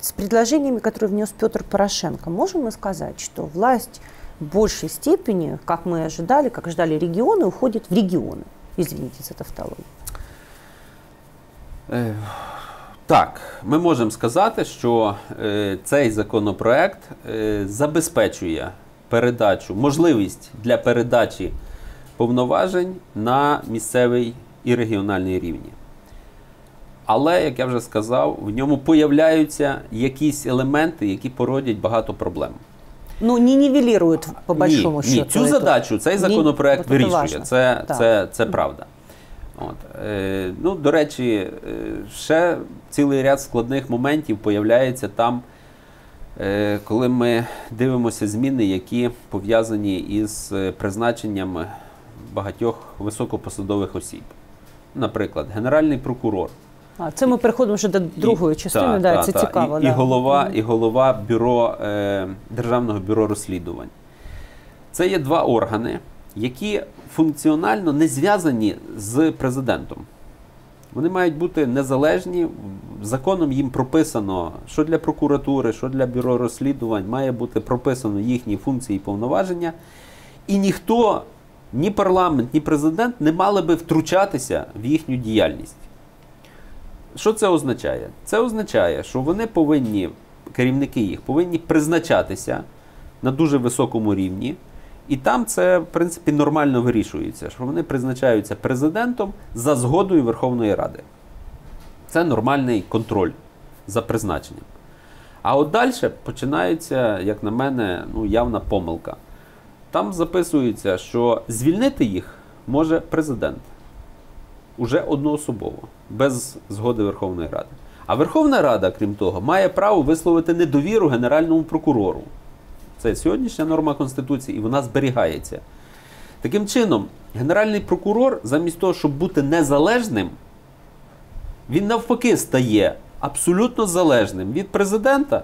с предложениями, которые внес Петр Порошенко, можем мы сказать, что власть в большей степени, как мы ожидали, как ждали регионы, уходит в регионы? Извините за тавтологию. Е, Так, ми можемо сказати, що е, цей законопроект е, забезпечує передачу, можливість для передачі повноважень на місцевий і регіональний рівні. Але, як я вже сказав, в ньому появляються якісь елементи, які породять багато проблем. Ну, не нивелирует, по большому ні, счету. Ні, цю эту- задачу цей законопроект вирішує. важно. Це, Так. це, це правда. От. Е, ну, до речі, е, ще цілий ряд складних моментів появляється там, е, коли ми дивимося зміни, які пов'язані із е, призначенням багатьох високопосадових осіб. Наприклад, Генеральний прокурор. А, це ми переходимо вже до другої частини, та, да, та, це та. цікаво. І, да. і голова, і голова бюро, е, Державного бюро розслідувань. Це є два органи, які функціонально не зв'язані з президентом. Вони мають бути незалежні. Законом їм прописано, що для прокуратури, що для бюро розслідувань, має бути прописано їхні функції і повноваження. І ніхто, ні парламент, ні президент не мали би втручатися в їхню діяльність. Що це означає? Це означає, що вони повинні, керівники їх, повинні призначатися на дуже високому рівні. І там це, в принципі, нормально вирішується, що вони призначаються президентом за згодою Верховної Ради. Це нормальний контроль за призначенням. А от далі починається, як на мене, ну, явна помилка. Там записується, що звільнити їх може президент уже одноособово, без згоди Верховної Ради. А Верховна Рада, крім того, має право висловити недовіру Генеральному прокурору. Це сьогоднішня норма Конституції, і вона зберігається. Таким чином, Генеральний прокурор, замість того, щоб бути незалежним, він навпаки стає абсолютно залежним від президента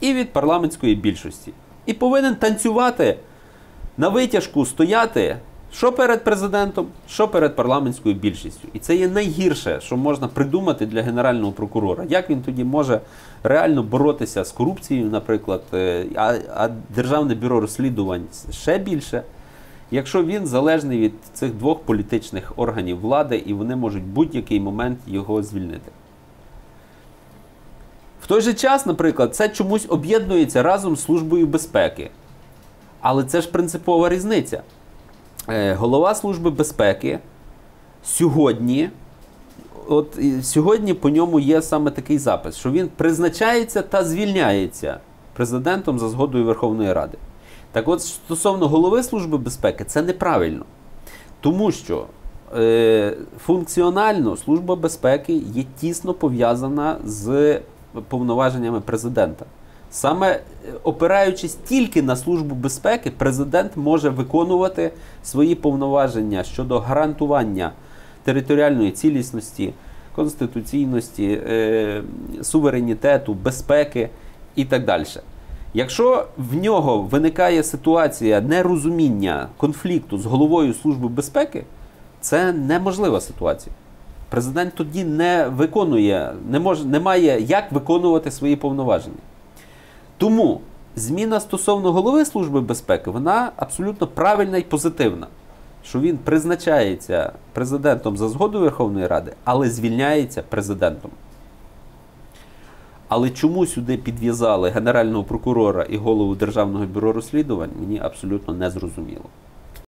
і від парламентської більшості. І повинен танцювати на витяжку, стояти що перед президентом, що перед парламентською більшістю. І це є найгірше, що можна придумати для генерального прокурора. Як він тоді може реально боротися з корупцією, наприклад, е, а, а Державне бюро розслідувань ще більше, якщо він залежний від цих двох політичних органів влади, і вони можуть в будь-який момент його звільнити. В той же час, наприклад, це чомусь об'єднується разом з Службою безпеки. Але це ж принципова різниця. Е, Голова Служби безпеки сьогодні, от сьогодні по ньому є саме такий запис, що він призначається та звільняється президентом за згодою Верховної Ради. Так от, стосовно голови Служби безпеки, це неправильно. Тому що е, функціонально Служба безпеки є тісно пов'язана з повноваженнями президента. Саме е, опираючись тільки на Службу безпеки, президент може виконувати свої повноваження щодо гарантування територіальної цілісності, конституційності, е, суверенітету, безпеки і так далі. Якщо в нього виникає ситуація нерозуміння конфлікту з головою Служби безпеки, це неможлива ситуація. Президент тоді не виконує, не, може, не має як виконувати свої повноваження. Тому зміна стосовно голови Служби безпеки, вона абсолютно правильна і позитивна. Що він призначається президентом за згодою Верховної Ради, але звільняється президентом. Але чому сюди підв'язали Генерального прокурора і голову Державного бюро розслідувань, мені абсолютно не зрозуміло.